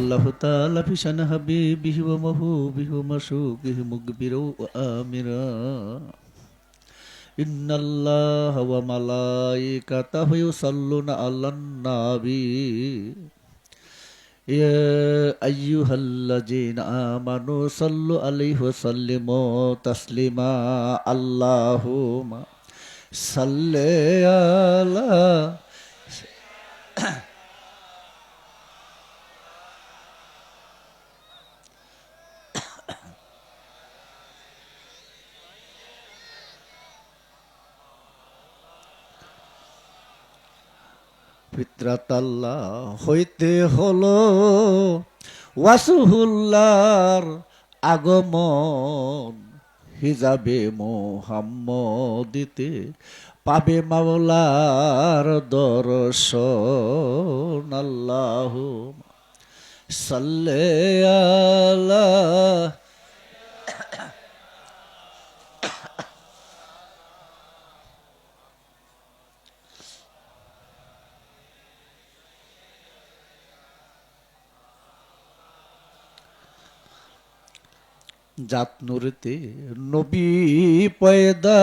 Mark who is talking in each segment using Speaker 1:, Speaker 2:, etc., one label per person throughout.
Speaker 1: الله تعالى في شأن حبيبه ومهوبه ومشوقه مقبرا وآمرا إن الله وملائكته يصلون على النبي يا أيها الذين آمنوا صلوا عليه وسلموا تسليما اللهم صل على পিত্রাতাল্লাহ হইতে হলো ওয়াসুহুল্লার আগমন। হিজাবে মোহাম্মদিতে পাবে মাওলার দর্শন। আল্লাহ সাল্লে আল্লাহ জাত নূরেতে, নবী পয়দা,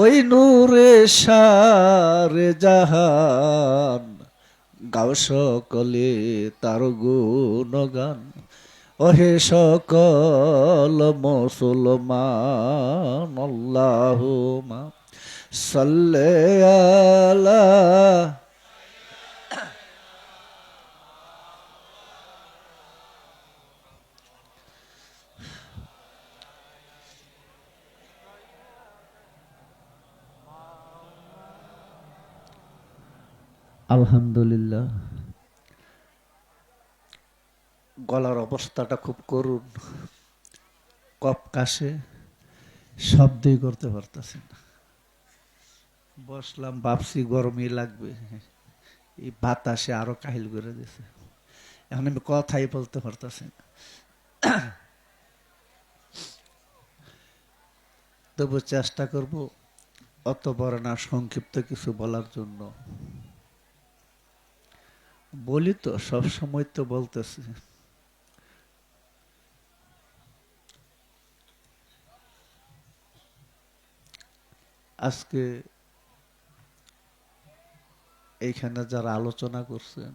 Speaker 1: ওই নূরে সারে জাহান। গাও সকলে তার গুণগান, ওহে সকল মুসলমান আল্লাহুমা সাল্লে আলা আলহামদুলিল্লাহ। গলার অবস্থাটা খুব করুণ। কপ কাশে, শব্দই করতে পারতেছি না। বসলাম, ভাবছি গরমই লাগবে। এই বাতাসে আরও কাহিল করে দিছে। এখন আমি কথাই বলতে পারতেছি না। তবু চেষ্টা করব অত বড় না সংক্ষিপ্ত কিছু বলার জন্য। বলি তো, সব সময় তো বলতেছি। আজকে এইখানে যারা আলোচনা করছেন,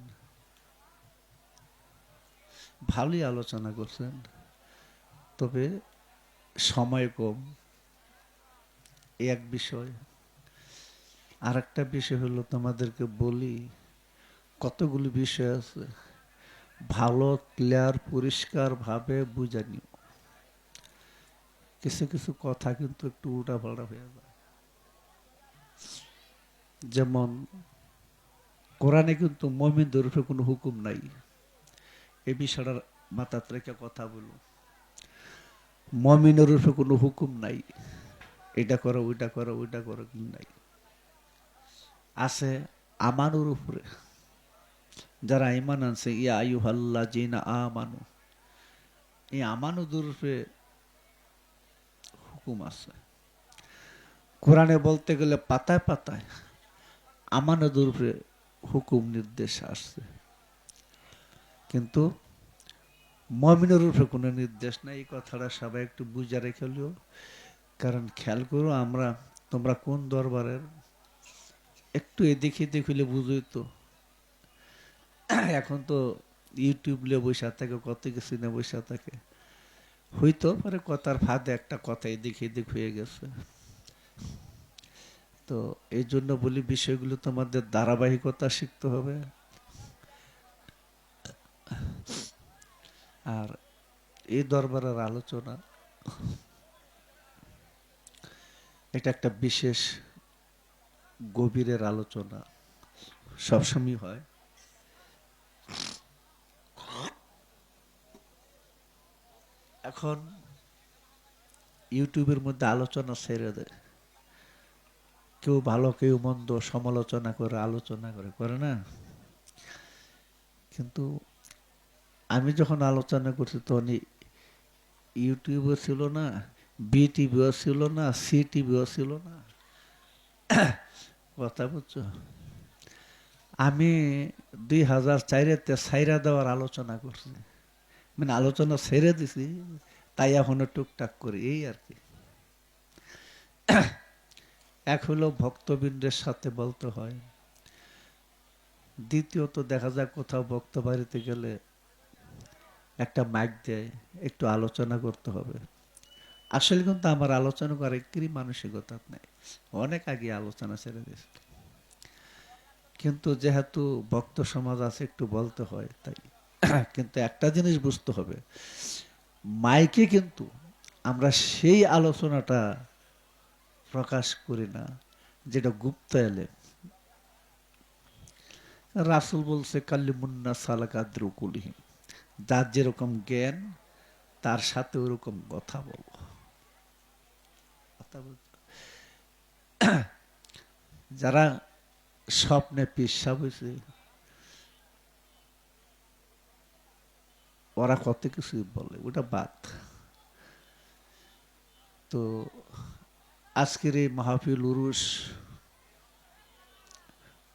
Speaker 1: ভালোই আলোচনা করছেন, তবে সময় কম। এক বিষয়। আর একটা বিষয় হলো তোমাদেরকে বলি কতগুলি বিষয় আছে? ভালো, ক্লিয়ার পরিষ্কার ভাবে বুঝানি কিছু কিছু কথা কিন্তু একটু উল্টা পাল্টা হয়ে যায়। যেমন, কোরআনে কিন্তু মমিনদের উপরে কোনো হুকুম নাই। এ বিষয়টার মাথা রেখে কথা বলুন মমিনের উপরে কোনো হুকুম নাই। এটা করো, ওইটা করো ওইটা করো কি নাই। আছে আমানুর উপরে। যারা ইমান আনছে, ইয়া আয়ু হাল্লা জিনা আমানু। এই আমানু উপরে হুকুম আছে। কোরআনে বলতে গেলে পাতায় পাতায় আমানু উপরে হুকুম নির্দেশ আসছে। কিন্তু মমিনের উপরে কোনো নির্দেশ নাই, এই কথাটা সবাই একটু বুঝা রেখেলিও কারণ খেয়াল করো, আমরা, তোমরা কোন দরবারের, একটু এদিকে দেখলে বুঝই তো। এখন তো ইউটিউব নিয়ে বসে থাকে, কত কিছু নিয়ে বসে থাকে। হইতো পারে কথার ফাঁদে একটা কথা এদিকে এদিক হয়ে গেছে। তো এই জন্য বলি বিষয়গুলো তোমাদের ধারাবাহিকতা শিখতে হবে। আর এই দরবারের আলোচনা, এটা একটা বিশেষ গভীরের আলোচনা। সবসময় হয়। এখন ইউটিউবের মধ্যে আলোচনা ছেড়ে দেয়। কেউ ভালো, কেউ মন্দ সমালোচনা করে, আলোচনা করে করে না? কিন্তু আমি যখন আলোচনা করছি তখন ইউটিউবও ছিল না বি টিভিও ছিল না সি টিভিও ছিল না। কথা বুঝছ? আমি দুই হাজার চাইরেতে সাইরা দেওয়ার আলোচনা করছি। মানে আলোচনা ছেড়ে দিছি, তাই এখনও টুকটাক করি, এই আর কি। এক হলো ভক্তবৃন্দের সাথে বলতে হয়। দ্বিতীয়ত দেখা যায় কোথাও বক্ত বাড়িতে গেলে একটা মাইক দেয়, একটু আলোচনা করতে হবে। আসলে কিন্তু আমার আলোচনা করার একটি মানসিকতা নেই। অনেক আগে আলোচনা ছেড়ে দিয়েছে। কিন্তু যেহেতু ভক্ত সমাজ আছে, একটু বলতে হয়, তাই। কিন্তু একটা জিনিস বুঝতে হবে। মাইকে কিন্তু আমরা সেই আলোচনাটা প্রকাশ করি না, যেটা গুপ্ত এলে রাসুল বলছে, কাল্লিমুন্না সালাকাদ্রুকুলহীন যার যেরকম জ্ঞান, তার সাথে ওরকম কথা বলব যারা স্বপ্নে পেশা হয়েছে ওরা কত কিছু বলে, ওটা বাদ। তো আজকের এই মাহফিল উরুস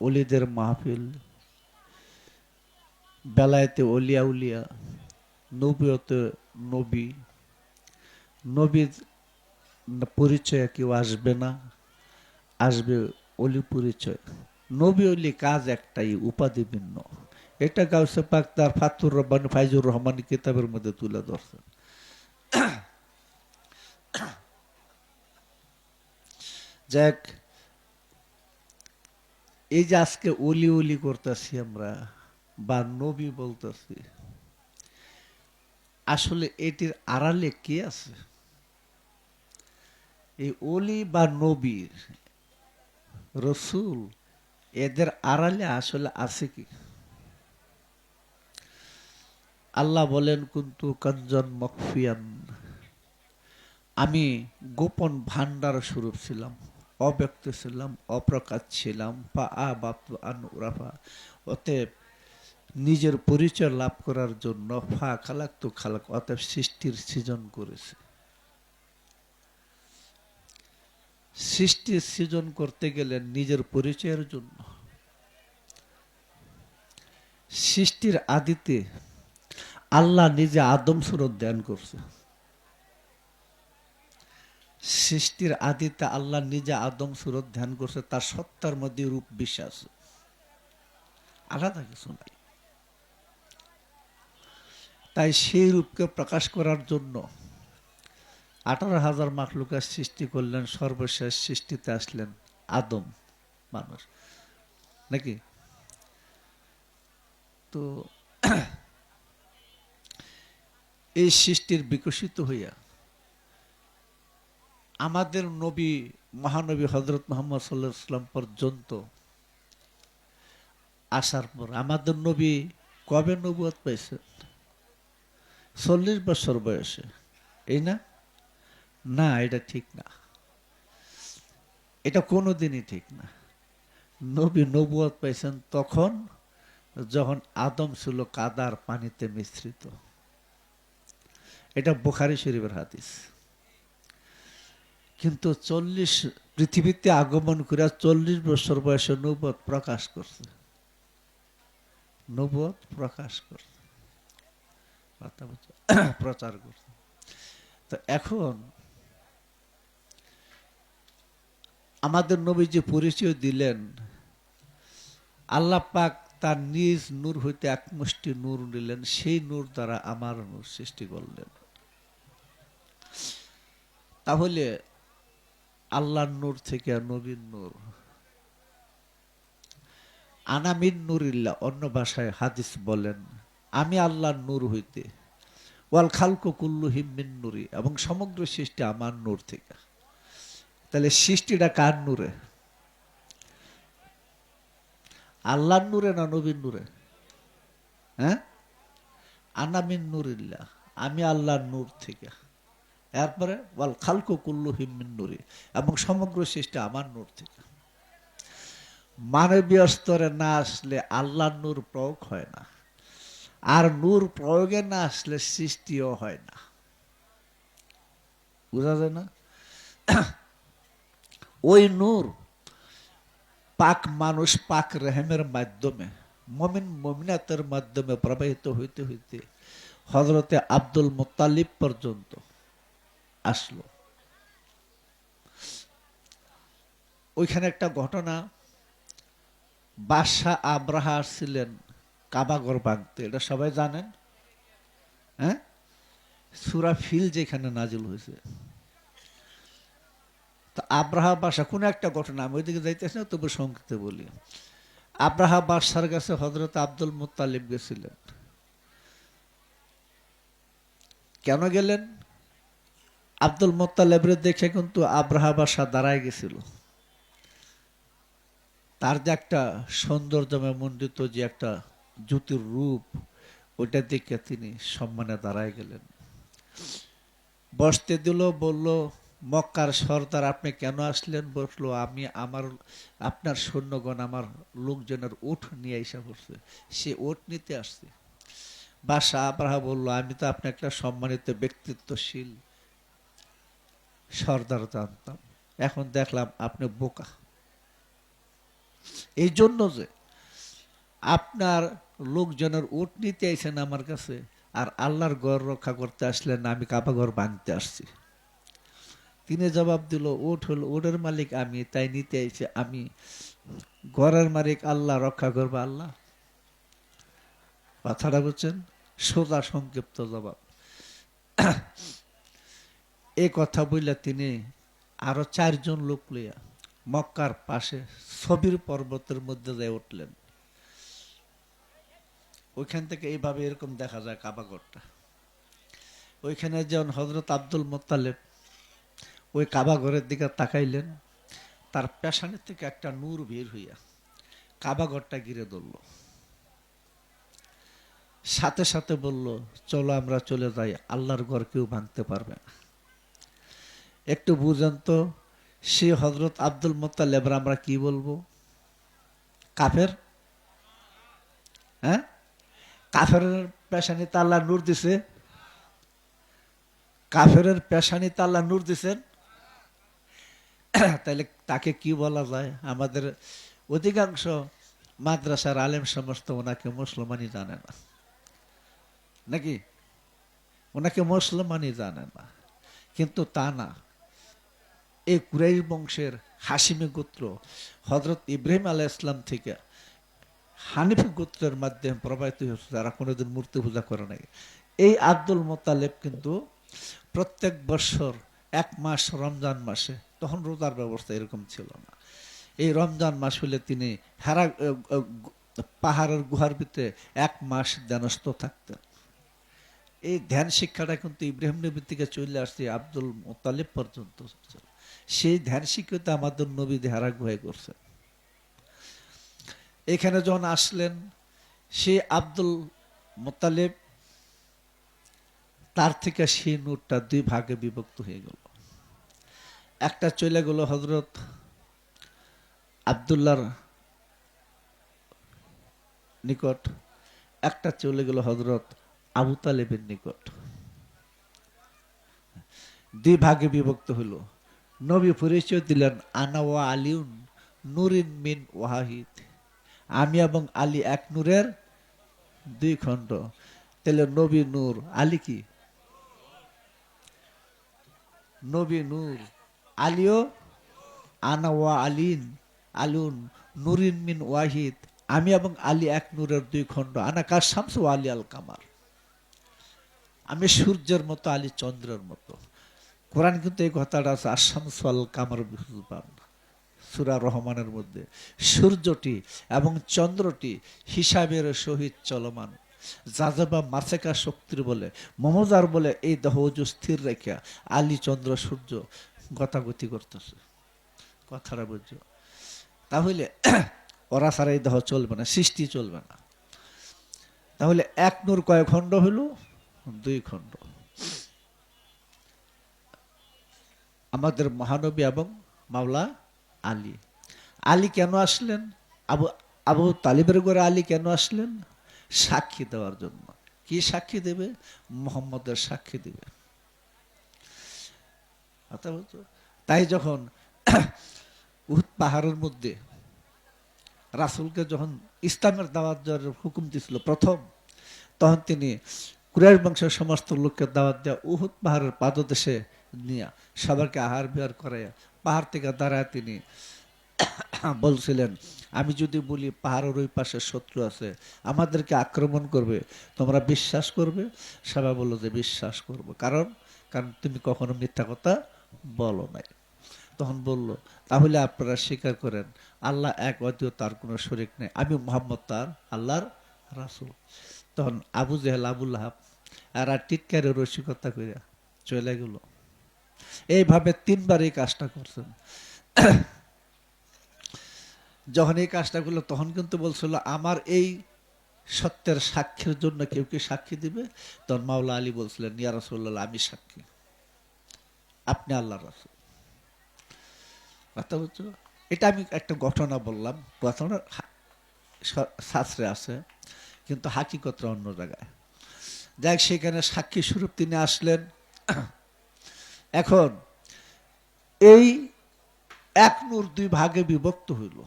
Speaker 1: অলিদের মাহফিল, বেলায়েতে অলিয়া উলিয়া, নবীয়তে নবী, নবীর পরিচয় কেউ আসবে না, আসবে অলি পরিচয়। নবী অলি কাজ একটাই, উপাধি ভিন্ন। এটা গাউসে পাক তার ফাতুর রহমান ফাইজুর রহমান কিতাবের মধ্যে তুলে ধরছেন যাক, এই যে আজকে অলি অলি করতেছি আমরা, বা নবী বলতেছি, আসলে এটির আড়ালে কে আছে? এই অলি বা নবীর রসুল, এদের আড়ালে আসলে আছে কি? আল্লাহ বলেন, কিন্তু কঞ্জন মকফিয়ান। আমি গোপন ভান্ডার স্বরূপ ছিলাম, অব্যক্ত ছিলাম, অপ্রকাশ ছিলাম। পা আ বাপ আনুরাফা অতএব নিজের পরিচয় লাভ করার জন্য ফা খালাক তো খালাক, অতএব সৃষ্টির সৃজন করেছে। সৃষ্টির সৃজন করতে গেলে নিজের পরিচয়ের জন্য। সৃষ্টির আদিতে আল্লাহ নিজে আদম সুরত ধ্যান করছে। সৃষ্টির আদিতে আল্লাহ নিজে আদম সুরত ধ্যান করছে, তার সত্তার মধ্যে রূপ বিশ্বাস। আলাদা কিছু নাই। তাই সেই রূপকে প্রকাশ করার জন্য আঠারো হাজার মাখলুকার সৃষ্টি করলেন, সর্বশেষ সৃষ্টিতে আসলেন আদম মানুষ। নাকি? তো এই সৃষ্টির বিকশিত হইয়া আমাদের নবী, মহানবী হজরত মোহাম্মদ সাল্লাহ সাল্লাম পর্যন্ত আসার পর আমাদের নবী কবে নবুয়াত পাইছেন চল্লিশ বছর বয়সে। এই না? না, এটা ঠিক না। এটা কোনো দিনই ঠিক না। নবী নবুয়াত পাইছেন তখন যখন আদম ছিল কাদার পানিতে মিশ্রিত। এটা বুখারি শরীফের হাদিস। কিন্তু চল্লিশ পৃথিবীতে আগমন করে চল্লিশ বছর বয়সে নবত প্রকাশ করছে। নবত প্রকাশ করছে। প্রচার করছে। তো এখন আমাদের নবী যে পরিচয় দিলেন, আল্লাহ পাক তার নিজ নূর হইতে এক মুষ্টি নূর নিলেন, সেই নূর দ্বারা আমার নূর সৃষ্টি করলেন। তাহলে আল্লাহর নূর থেকে নবীন নূর। আনামিন নূরিল্লা অন্য ভাষায় হাদিস বলেন, আমি আল্লাহর নূর হইতে, ওয়াল খালকো কুল্লু হিমিন নুরি এবং সমগ্র সৃষ্টি আমার নূর থেকে। তাহলে সৃষ্টিটা কার নূরে? আল্লাহর নূরে না নবীন নূরে? হ্যাঁ? আনামিন নূরিল্লা আমি আল্লাহর নূর থেকে। এরপরে, ওয়াল খালকো কুল্লু হিমিন নুরি এবং সমগ্র সৃষ্টি আমার নূর থেকে। মানবীয় স্তরে না আসলে আল্লাহর নূর প্রয়োগ হয় না। আর নূর প্রয়োগে না আসলে সৃষ্টিও হয় না। বুঝা যায় না? ওই নূর পাক মানুষ পাক রেহেমের মাধ্যমে, মমিন মমিনাতের মাধ্যমে প্রবাহিত হইতে হইতে হজরতে আব্দুল মোতালিব পর্যন্ত আসলো। ওইখানে একটা ঘটনা, বাদশাহ আব্রাহা আসছিলেন কাবাগর ভাঙতে, এটা সবাই জানেন? হ্যাঁ? সুরা ফিল যেখানে নাজিল হয়েছে। তো আব্রাহা বাসা কোন একটা ঘটনা, আমি ওইদিকে যাইতেছি না, তবু সংক্ষিপ্তে বলি। আব্রাহা বাদশার কাছে হজরত আব্দুল মুতালিব গেছিলেন। কেন গেলেন? আব্দুল মোত্তালেবরে দেখে কিন্তু আব্রাহা বাসা দাঁড়ায় গেছিল। তার যে একটা সৌন্দর্যময় মণ্ডিত যে একটা জ্যোতির রূপ, ওইটা দেখে তিনি সম্মানে দাঁড়ায় গেলেন। বসতে দিল, বলল, মক্কার সর্দার, আপনি কেন আসলেন? বসল, আমি আমার, আপনার সৈন্যগণ আমার লোকজনের উঠ নিয়ে এসে পড়ছে সে উঠ নিতে আসছে। বাসা আবরাহা বলল, আমি তো আপনি একটা সম্মানিত ব্যক্তিত্বশীল সর্দার জানতাম। এখন দেখলাম আপনি বোকা। এই জন্য যে আপনার লোকজনের উট নিতে আইছেন আমার কাছে আর আল্লাহর ঘর রক্ষা করতে আসলেন আমি কাবা ঘর ভাঙতে আসছি। তিনি জবাব দিল উঠ হল উটের মালিক আমি, তাই নিতে আইছে আমি। ঘরের মালিক আল্লাহ রক্ষা করব আল্লাহ। কথাটা বুঝছেন? সোজা সংক্ষিপ্ত জবাব। এ কথা বললে তিনি আরও চারজন লোক লইয়া মক্কার পাশে ছবির পর্বতের মধ্যে যায় উঠলেন। ওইখান থেকে এইভাবে এরকম দেখা যায় কাবাগরটা ওইখানে যেমন হজরত আব্দুল মোত্তালেব ওই কাবাগরের দিকে তাকাইলেন, তার পেশানের থেকে একটা নূর বের হইয়া কাবাগরটা ঘিরে ধরল। সাথে সাথে বলল, চলো আমরা চলে যাই, আল্লাহর ঘর কেউ ভাঙতে পারবে না। একটু বুঝেন তো, সে হজরত আব্দুল মোত্তালেবরা আমরা কি বলব? কাফের? হ্যাঁ? কাফের পেশানি তাল্লা নূর দিছে। কাফের পেশানি তাল্লা নূর দিছেন। তাহলে তাকে কি বলা যায়? আমাদের অধিকাংশ মাদ্রাসার আলেম সমস্ত ওনাকে মুসলমানই জানে না। নাকি? ওনাকে মুসলমানই জানে না। কিন্তু তা না। এই কুরাইশ বংশের হাসিমি গোত্র হজরত ইব্রাহিম আলাহ ইসলাম থেকে হানিফি গোত্রের মাধ্যমে প্রবাহিত হয়েছে। যারা কোনোদিন মূর্তি পূজা করে নাই। এই আব্দুল মোতালেব কিন্তু প্রত্যেক বছর এক মাস রমজান মাসে, তখন রোজার ব্যবস্থা এরকম ছিল না। এই রমজান মাস হলে তিনি হেরা পাহাড়ের গুহার ভিতরে এক মাস ধ্যানস্থ থাকতেন। এই ধ্যান শিক্ষাটা কিন্তু ইব্রাহিম নবী থেকে চলে আসছে আব্দুল মোতালিব পর্যন্ত সেই ধ্যান শিক্ষিত আমাদের নবী ধারা গুহায় করছেন এখানে যখন আসলেন সে আব্দুল মোতালেব তার থেকে সেই নূরটা দুই ভাগে বিভক্ত হয়ে গেল। একটা চলে গেল হজরত আবদুল্লার নিকট, একটা চলে গেল হজরত আবু তালেবের নিকট। দুই ভাগে বিভক্ত হলো নবী পরিচয় দিলেন, আনা ওয়া আলিউন নুরিন মিন ওয়াহিদ। আমি এবং আলী এক নূরের দুই খণ্ড। তাহলে নবী নূর, আলী কি? নবী নূর, আলিও? আনা ওয়া আলিন আলুন নুরিন মিন ওয়াহিদ। আমি এবং আলী এক নূরের দুই খণ্ড। আনা কার শামস আলী আল কামার? আমি সূর্যের মতো, আলী চন্দ্রের মতো। কোরআন কিন্তু এই কথাটা আছে আশামস আল কামার বিহুজবান সুরা রহমানের মধ্যে। সূর্যটি এবং চন্দ্রটি হিসাবের সহিত চলমান। যাজবা মাসেকা শক্তির বলে মমজার বলে এই দেহ স্থির রেখে আলী, চন্দ্র, সূর্য গতাগতি করতেছে। কথাটা বুঝছ? তাহলে ওরা ছাড়া এই দেহ চলবে না, সৃষ্টি চলবে না। তাহলে এক নূর কয় খণ্ড হইল? দুই খণ্ড। আমাদের মহানবী এবং মাওলা আলী। আলী কেন আসলেন? আবু আবু তালিবের ঘরে আলী কেন আসলেন? সাক্ষী দেওয়ার জন্য। কি সাক্ষী দেবে? মোহাম্মদের সাক্ষী দেবে। তাই যখন উহুদ পাহাড়ের মধ্যে রাসুলকে যখন ইসলামের দাওয়াত দেওয়ার হুকুম দিছিল প্রথম, তখন তিনি কুরাইশ বংশের সমস্ত লোককে দাওয়াত দেওয়া উহুদ পাহাড়ের পাদদেশে নিয়ে, সবাইকে আহার বিহার করাইয়া পাহাড় থেকে দাঁড়ায় তিনি বলছিলেন, আমি যদি বলি পাহাড়ের ওই পাশে শত্রু আছে, আমাদেরকে আক্রমণ করবে, তোমরা বিশ্বাস করবে? সবাই বলল যে, বিশ্বাস করব। কারণ কারণ তুমি কখনো মিথ্যা কথা বলো নাই। তখন বলল, তাহলে আপনারা স্বীকার করেন, আল্লাহ এক অদ্বিতীয় তার কোনো শরিক নেই। আমি মোহাম্মদ, তার আল্লাহর রাসুল। তখন আবু জেহেল, আবুল হাব আর আর টিটকারে রসিকতা করে চলে গেল। এইভাবে তিনবার এই কাজটা করছেন। যখন এই কাজটা করল, তখন কিন্তু বলছিল, আমার এই সত্যের সাক্ষীর জন্য কেউ কি সাক্ষী দিবে? তখন মাওলা আলী বলছিলেন, ইয়া আমি সাক্ষী। আপনি আল্লাহ রাসূল। কথা বুঝছ? এটা আমি একটা ঘটনা বললাম। ঘটনা শাস্ত্রে আছে, কিন্তু হাকিকতটা অন্য জায়গায়। যাই সেখানে সাক্ষী স্বরূপ তিনি আসলেন। এখন এই এক নূর দুই ভাগে বিভক্ত হইল।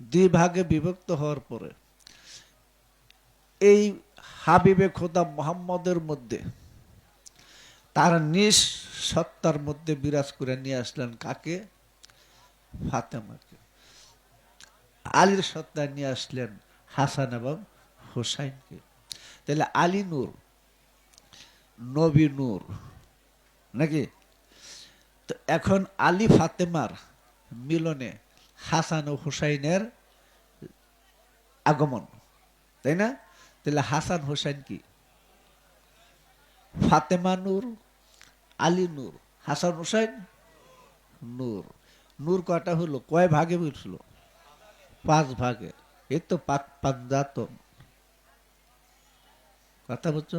Speaker 1: দুই ভাগে বিভক্ত হওয়ার পরে এই হাবিবে খোদা মোহাম্মদের মধ্যে তার নিজ সত্তার মধ্যে বিরাজ করে নিয়ে আসলেন কাকে? ফাতেমাকে। আলীর সত্তায় নিয়ে আসলেন হাসান এবং হোসাইনকে। তাহলে আলী নূর, নবী নূর নাকি? তো এখন আলী ফাতেমার মিলনে হাসান ও হুসাইনের আগমন, তাই না? তাহলে হাসান হোসেন কি? ফাতেমা নূর, আলী নূর, হাসান হোসেন নূর। নূর কটা হলো? কয় ভাগে বুঝল পাঁচ ভাগে। এই তো পাক পাঞ্জাতন কথা বলছো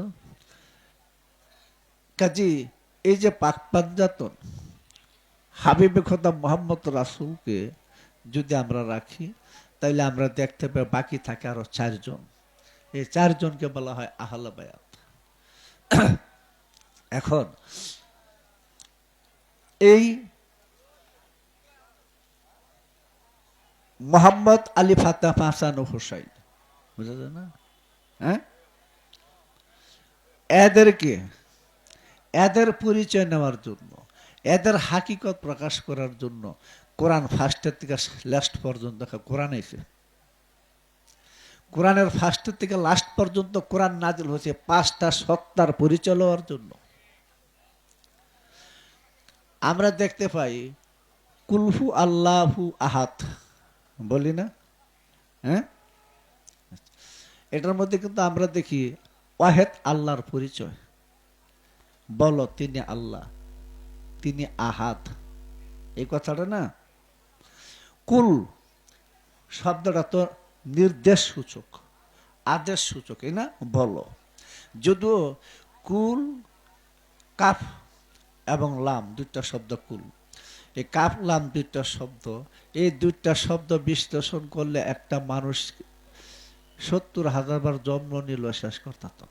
Speaker 1: কাজী এই যে পাক পাঞ্জাতন হাবিবে খোদা মোহাম্মদ রাসুলকে যদি আমরা রাখি, তাইলে আমরা দেখতে পাই বাকি থাকে আরও চারজন। এই চারজনকে বলা হয় আহলা বায়াত। এখন, এই মোহাম্মদ আলী ফাতাহ হাসান ও হুসাইন বুঝা যায় না? হ্যাঁ? এদেরকে এদের পরিচয় নেওয়ার জন্য, এদের হাকিকত প্রকাশ করার জন্য কোরআন ফার্স্টের থেকে লাস্ট পর্যন্ত কোরআন এসে। কোরআনের ফার্স্টের থেকে লাস্ট পর্যন্ত কোরআন নাজিল হয়েছে পাঁচটা সত্তার পরিচয় লওয়ার জন্য। আমরা দেখতে পাই কুলফু আল্লাহু আহাত বলি না? হ্যাঁ? এটার মধ্যে কিন্তু আমরা দেখি, ওয়াহেদ আল্লাহর পরিচয়। বলো, তিনি আল্লাহ, তিনি আহাত এই কথাটা না? কুল শব্দটা তো নির্দেশ সূচক, আদেশ সূচক, এই না? বলো। যদিও কুল, কাফ এবং লাম দুইটা শব্দ কুল। এই কাফ, লাম দুইটা শব্দ, এই দুইটা শব্দ বিশ্লেষণ করলে একটা মানুষ সত্তর হাজার বার জন্ম নিল, শেষ করতে না।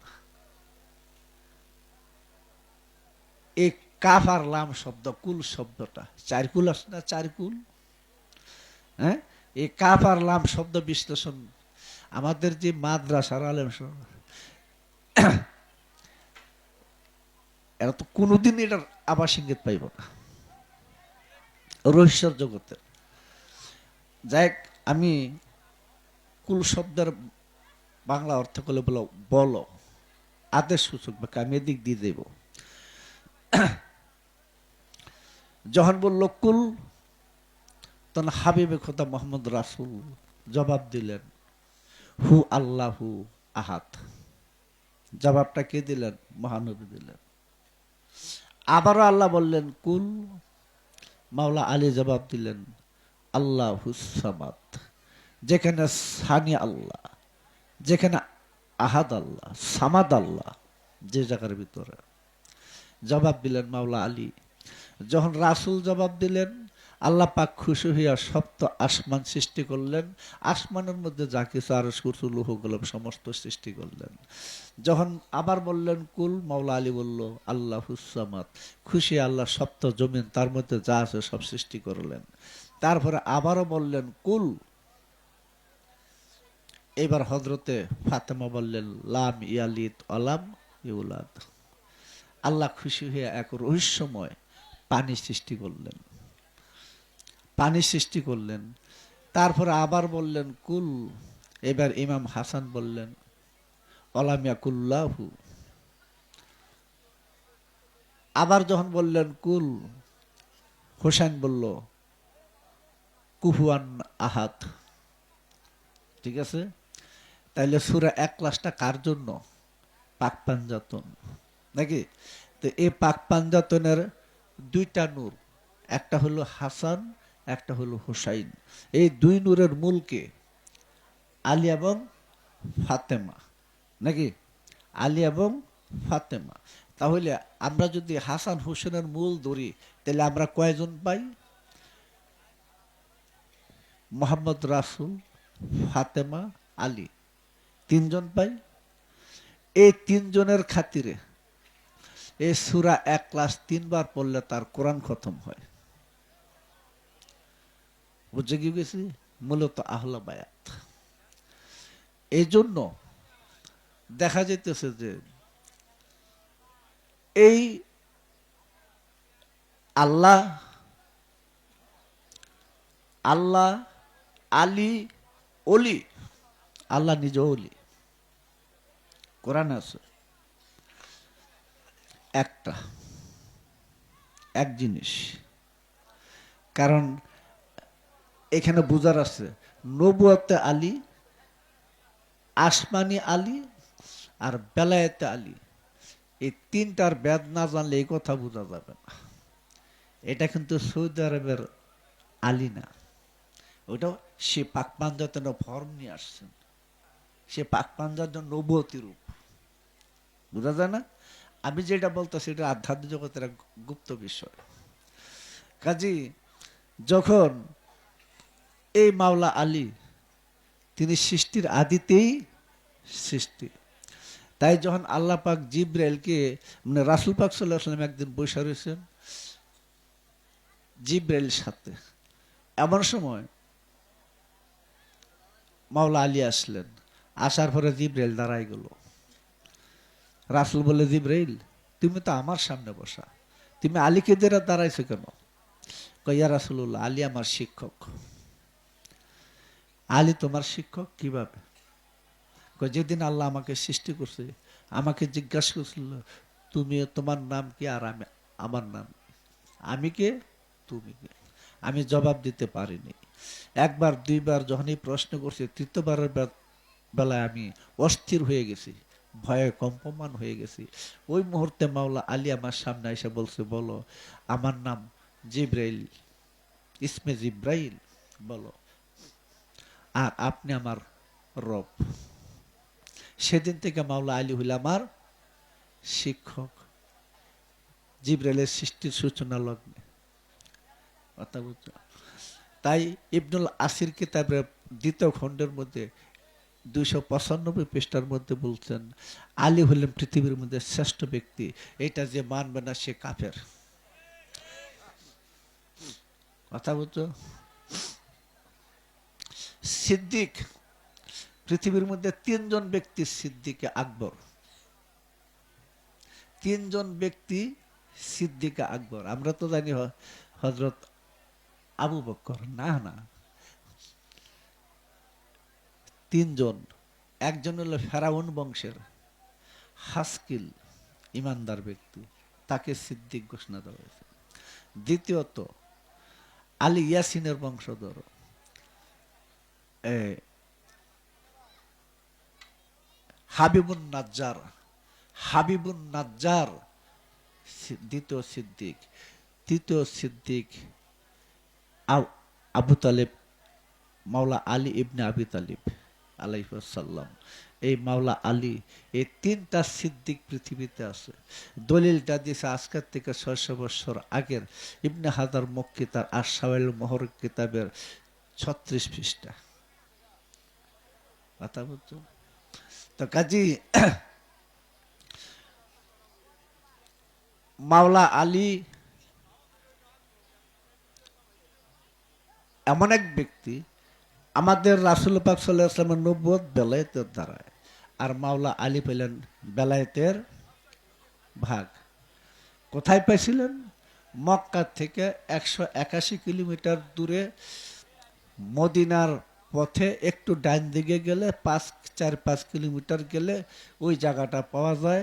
Speaker 1: এই কাফ আর লাম শব্দ, কুল শব্দটা। চার কুল আছে না চার কুল? হ্যাঁ? এই কাফ আর লাম শব্দ বিশ্লেষণ। আমাদের যে মাদ্রাসার আলেম এরা তো কোনোদিন এটার আবাস ইঙ্গিত পাইব না। রহস্যর জগতের। যাই আমি কুল শব্দের বাংলা অর্থ করলে বলো বলো। আদেশ সূচক বা আমি এদিক দিয়ে দেব। যখন বলল, কুল। তখন হাবিবে খোদা মোহাম্মদ রাসুল জবাব দিলেন, হু আল্লাহু আহাত জবাবটা কে দিলেন? মহানবী দিলেন। আবারও আল্লাহ বললেন, কুল। মাওলা আলী জবাব দিলেন, আল্লাহ হুসামাদ যেখানে সানি আল্লাহ, যেখানে আহাদ আল্লাহ, সামাদ আল্লাহ, যে জায়গার ভিতরে। জবাব দিলেন মাওলা আলী। যখন রাসুল জবাব দিলেন, আল্লাহ পাক খুশি হইয়া সপ্ত আসমান সৃষ্টি করলেন। আসমানের মধ্যে যা কিছু আরও কুরসু লুহ সমস্ত সৃষ্টি করলেন। যখন আবার বললেন, কুল মাওলা আলী বলল, আল্লাহ হুসামাত খুশি আল্লাহ সপ্ত জমিন, তার মধ্যে যা আছে সব সৃষ্টি করলেন। তারপরে আবারও বললেন, কুল এবার হজরতে ফাতেমা বললেন, লাম ইয়ালিদ অলাম ইউলাদ আল্লাহ খুশি হয়ে এক রহস্যময় পানি সৃষ্টি করলেন। পানি সৃষ্টি করলেন। তারপরে আবার বললেন, কুল। এবার ইমাম হাসান বললেন অলামিয়া কুল্লাহু আবার যখন বললেন, কুল। হোসেন বলল, কুহুয়ান আহাত ঠিক আছে? তাইলে সুরা এক ক্লাসটা কার জন্য? পাক পাঞ্জাতন। নাকি? তো এই পাক পাঞ্জাতনের দুইটা নূর, একটা হলো হাসান, একটা হলো হুসাইন। এই দুই নূরের মূলকে আলী এবং ফাতেমা, নাকি? আলী এবং ফাতেমা। তাহলে আমরা যদি হাসান হুসেনের মূল ধরি, তাহলে আমরা কয়জন পাই? মোহাম্মদ রাসুল, ফাতেমা, আলী। তিনজন পাই? এই তিনজনের খাতিরে এই সুরা এক ক্লাস তিনবার পড়লে তার কোরআন খতম হয়। বুঝে কি গেছি? মূলত আহলা বায়াত। এই জন্য দেখা যেতেছে যে এই আল্লাহ আল্লাহ, আলী, অলি, আল্লাহ নিজ অলি। কোরআন আছে। একটা, এক জিনিস। কারণ এখানে বুঝার আছে, নবুয়াতে আলী, আসমানি আলী আর বেলায়েতে আলী। এই তিনটার বেদ না জানলে এই কথা বোঝা যাবে না। এটা কিন্তু সৌদি আরবের আলী না। ওটা সে পাক পাঞ্জাতের ফর্ম নিয়ে আসছেন। সে পাক পাঞ্জাতের নবতী রূপ। বোঝা যায় না? আমি যেটা বলতো সেটা আধ্যাত্মিক জগতের গুপ্ত বিষয়। কাজী, যখন এই মাওলা আলী, তিনি সৃষ্টির আদিতেই সৃষ্টি। তাই যখন আল্লাহ পাক জিব্রাইলকে মানে রাসুল পাক সাল্লাহ সাল্লাম একদিন বসে রয়েছেন জিব্রাইল সাথে, এমন সময় মাওলা আলী আসলেন। আসার পরে জিব্রাইল দাঁড়াই গেল। রাসুল বলে জিব্রাইল, তুমি তো আমার সামনে বসা। তুমি আলীকে দেরা দাঁড়াইছো কেন? কইয়া রাসুল্লাহ আলী আমার শিক্ষক। আলী তোমার শিক্ষক কীভাবে? যেদিন আল্লাহ আমাকে সৃষ্টি করছে, আমাকে জিজ্ঞাসা করছিল তুমি তোমার নাম কি আর আমি, আমার নাম আমি কে? তুমি কে? আমি জবাব দিতে পারিনি। একবার, দুইবার যখন এই প্রশ্ন করছে, তৃতীয়বারের বেলায় আমি অস্থির হয়ে গেছি। ভয়ে কম্পমান হয়ে গেছি। ওই মুহূর্তে মাওলা আলী আমার সামনে এসে বলছে, বলো, আমার নাম জিব্রাইল, ইসমে জিব্রাইল, বলো। আর আপনি আমার রব। সেদিন থেকে মাওলা আলী হইল আমার শিক্ষক। জিব্রাইলের সৃষ্টির সূচনা লগ্নে। কথা বুঝছ? তাই ইবনুল আসির কিতাবের দ্বিতীয় খণ্ডের মধ্যে দুইশো পঁচানব্বই পৃষ্ঠার মধ্যে বলছেন, আলী হলেন পৃথিবীর মধ্যে শ্রেষ্ঠ ব্যক্তি, এটা যে মানবে না সে কাফের। কথা বুঝছ সিদ্দিক, পৃথিবীর মধ্যে তিনজন ব্যক্তি সিদ্দিকে আকবর। তিনজন ব্যক্তি সিদ্দিকে আকবর। আমরা তো জানি হজরত আবু বক্কর। না না। তিনজন, একজন হলো ফেরাউন বংশের, হাসকিল ইমানদার ব্যক্তি, তাকে সিদ্দিক ঘোষণা দেওয়া হয়েছে। দ্বিতীয়ত, আলী ইয়াসিনের বংশধর হাবিবুন নাজ্জার হাবিবুন নাজ্জার দ্বিতীয় সিদ্দিক, তৃতীয় সিদ্দিক আবু তালেব, মাওলা আলী ইবনে আবি তালিব। আলাইসাল্লাম এই মাওলা আলী, এই তিনটা সিদ্দিক পৃথিবীতে আছে। দলিলটা দিয়েছে আজকের থেকে ছয়শো বছর আগের ইবনে হাজার মক্কি তার আশাওয়াল মোহর কিতাবের ছত্রিশ পৃষ্ঠা। কথা বলছো তো কাজী, মাওলা আলী এমন এক ব্যক্তি আমাদের রাসুল পাক সাল্লাহ আসলামের নব্বত বেলায়েতের দ্বারায় আর মাওলা আলী পেলেন বেলায়েতের ভাগ। কোথায় পেয়েছিলেন মক্কা থেকে একশো একাশি কিলোমিটার দূরে মদিনার পথে একটু ডান দিকে গেলে পাঁচ, চার, পাঁচ কিলোমিটার গেলে ওই জায়গাটা পাওয়া যায়।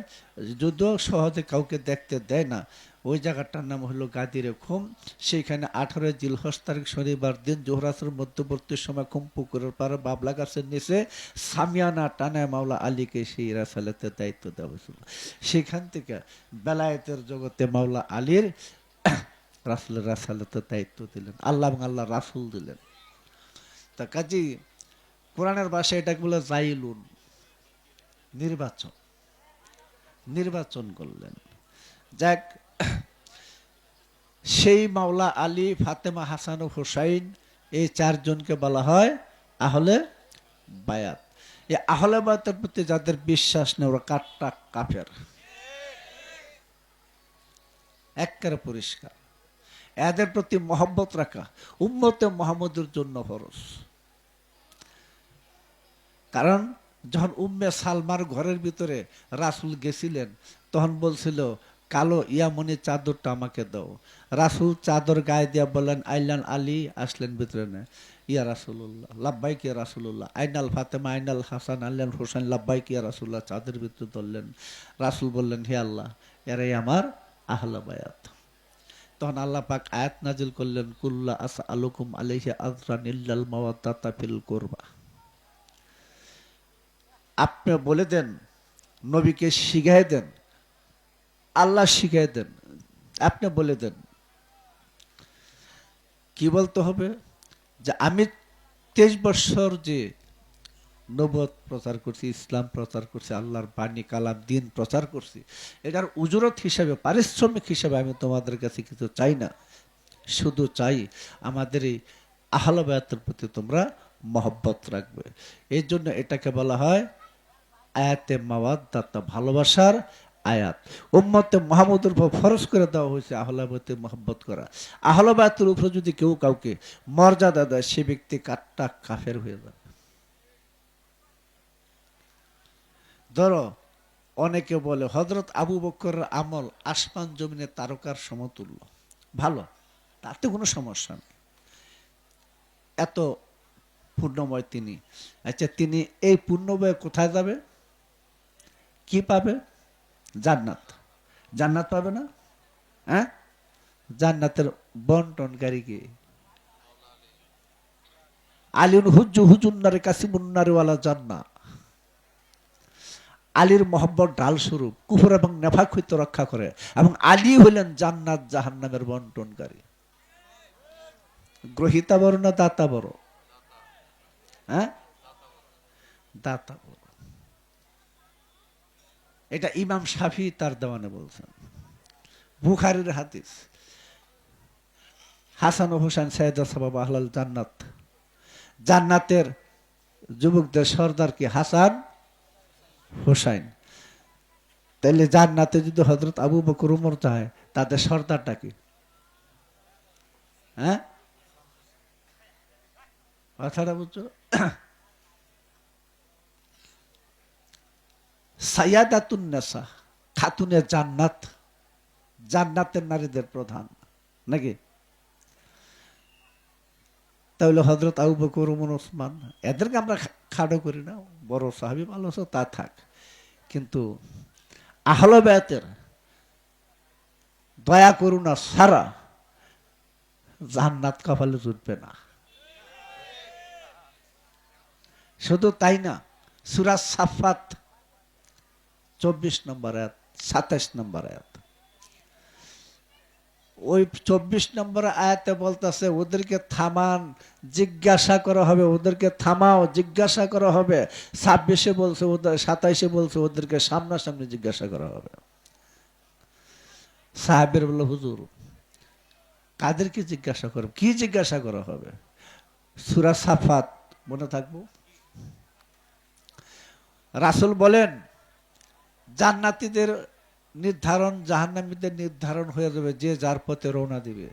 Speaker 1: যদিও সহজে কাউকে দেখতে দেয় না। ওই জায়গাটার নাম হলো গাদিরে খুম। সেইখানে আঠারো জিলহস তারিখ শনিবার দিন জোহরাসের মধ্যবর্তী সময় খুম পুকুরের পারে বাবলা গাছের নিচে সামিয়ানা টানায় মাওলা আলীকে সেই রাসালাতে দায়িত্ব দেওয়া হয়েছিল। সেখান থেকে বেলায়েতের জগতে মাওলা আলীর রাসুলের রাসালাতে দায়িত্ব দিলেন। আল্লাহ এবং আল্লাহ রাসুল দিলেন। তা কাজী, কোরআনের ভাষায় এটাকে বলে জাইলুন, নির্বাচন। নির্বাচন করলেন। যাক সেই মাওলা আলী, ফাতেমা হাসান ও হুসাইন, এই চারজনকে বলা হয় আহলে বায়াত। এই আহলে বায়াতের প্রতি যাদের বিশ্বাস নেই, ওরা কাটটা কাফের। একেবারে পরিষ্কার। এদের প্রতি মহব্বত রাখা উম্মতে মোহাম্মদের জন্য ফরজ। কারণ যখন উম্মে সালমার ঘরের ভিতরে রাসুল গেছিলেন, তখন বলছিল কালো ইয়ামনি চাদরটা আমাকে দাও। রাসুল চাদর গায়ে দিয়া বললেন, আইলান আলী, আসলেন ভিতরে। না ইয়া রাসুল্লাহ লাব্বাইক ইয়া রাসুল্লাহ আইনাল ফাতেমা, আইনাল হাসান আল্লাহ হোসেন লাব্বাইক ইয়া রাসুল্লাহ চাঁদের ভিতরে ধরলেন। রাসুল বললেন, হে আল্লাহ, এরাই আমার আহলা বায়াত। তখন আল্লাহ পাক আয়াত নাজিল করলেন, কুল্লা আস আলুকুম আলাইহি আজরান ইল্লাল মাওয়াদ্দাতা ফিল কুরবা। আপনি বলে দেন, নবীকে শিখাই দেন আল্লাহ শিখাই দেন, আপনি বলে দেন। কি বলতে হবে? যে আমি তেইশ বছর যে নবত প্রচার করছি, ইসলাম প্রচার করছি, আল্লাহর বাণী, কালাম, দিন প্রচার করছি, এটার উজরত হিসাবে, পারিশ্রমিক হিসাবে আমি তোমাদের কাছে কিছু চাই না। শুধু চাই আমাদের এই আহলবায়াতের প্রতি তোমরা মহব্বত রাখবে। এই জন্য এটাকে বলা হয় আয়াতে মাওয়াদ মাওয়াদ্দাতা, ভালোবাসার আয়াত। উম্মতে মাহমুদের উপর ফরজ করে দেওয়া হয়েছে আহলাবাতে মহব্বত করা। আহলাবাতের উপর যদি কেউ কাউকে মর্যাদা দেয়, সে ব্যক্তি কাটটা কাফের হয়ে যাবে। ধরো, অনেকে বলে হজরত আবু বকরের আমল আসমান জমিনে তারকার সমতুল্য। ভালো, তাতে কোনো সমস্যা নেই। এত পূর্ণময় তিনি। আচ্ছা তিনি এই পূর্ণময় কোথায় যাবে? কি পাবে? জান্নাত। জান্নাত পাবে না? হ্যাঁ? জান্নাতের বন্টনকারী কে? আলিউন হুজ্জু হুজুন্নারে কাসিমুন্নারে ওয়ালা জান্নাত আলীর মোহাম্মদ ডাল স্বরূপ কুফর এবং নেফাক হইতে রক্ষা করে এবং আলী হইলেন জান্নাত জাহান্নামের বন্টনকারী। গ্রহিতা বড় না দাতা বড়? হ্যাঁ? দাতা বড়। এটা ইমাম শাফি তার দেওয়ানে বলছেন। বুখারির হাদিস। হাসান ও হোসেন সৈয়দ সাবাব আহলাল জান্নাত। জান্নাতের যুবকদের সর্দার কি? হাসান হোসাইন তাইলে জান্নাতে যদি হজরত আবু বকর উমর চায় তাদের সর্দারটা কি? হ্যাঁ? কথাটা বুঝছ? সায়াদাতুন্নেসা খাতুনে জান্নাত, জান্নাতের নারীদের প্রধান, নাকি? তাহলে হজরত আবু বকর, উমর, ওসমান, এদেরকে আমরা খাটো করি না, বড় সাহাবি ভালো তা থাক। কিন্তু আহল বেতের দয়া করুণা সারা জান্নাত কপালে জুটবে না। শুধু তাই না সুরাজ সাফাত চব্বিশ নম্বর আয়াত, সাতাশ নম্বর আয়াত। ওই চব্বিশ নম্বর আয়াতে বলতেছে, ওদেরকে থামান, জিজ্ঞাসা করা হবে, ওদেরকে থামাও, জিজ্ঞাসা করা হবে। ছাব্বিশে বলছে ওদের সাতাইশে বলছে, ওদেরকে সামনাসামনি জিজ্ঞাসা করা হবে। সাহেবের বলল, হুজুর, কাদেরকে জিজ্ঞাসা করব কি জিজ্ঞাসা করা হবে? সুরা সাফাত, মনে থাকব? রাসুল বলেন জান্নাতীদের নির্ধারণ জাহান্নামীদের নির্ধারণ হয়ে যাবে যে যার পথে রওনা দিবে।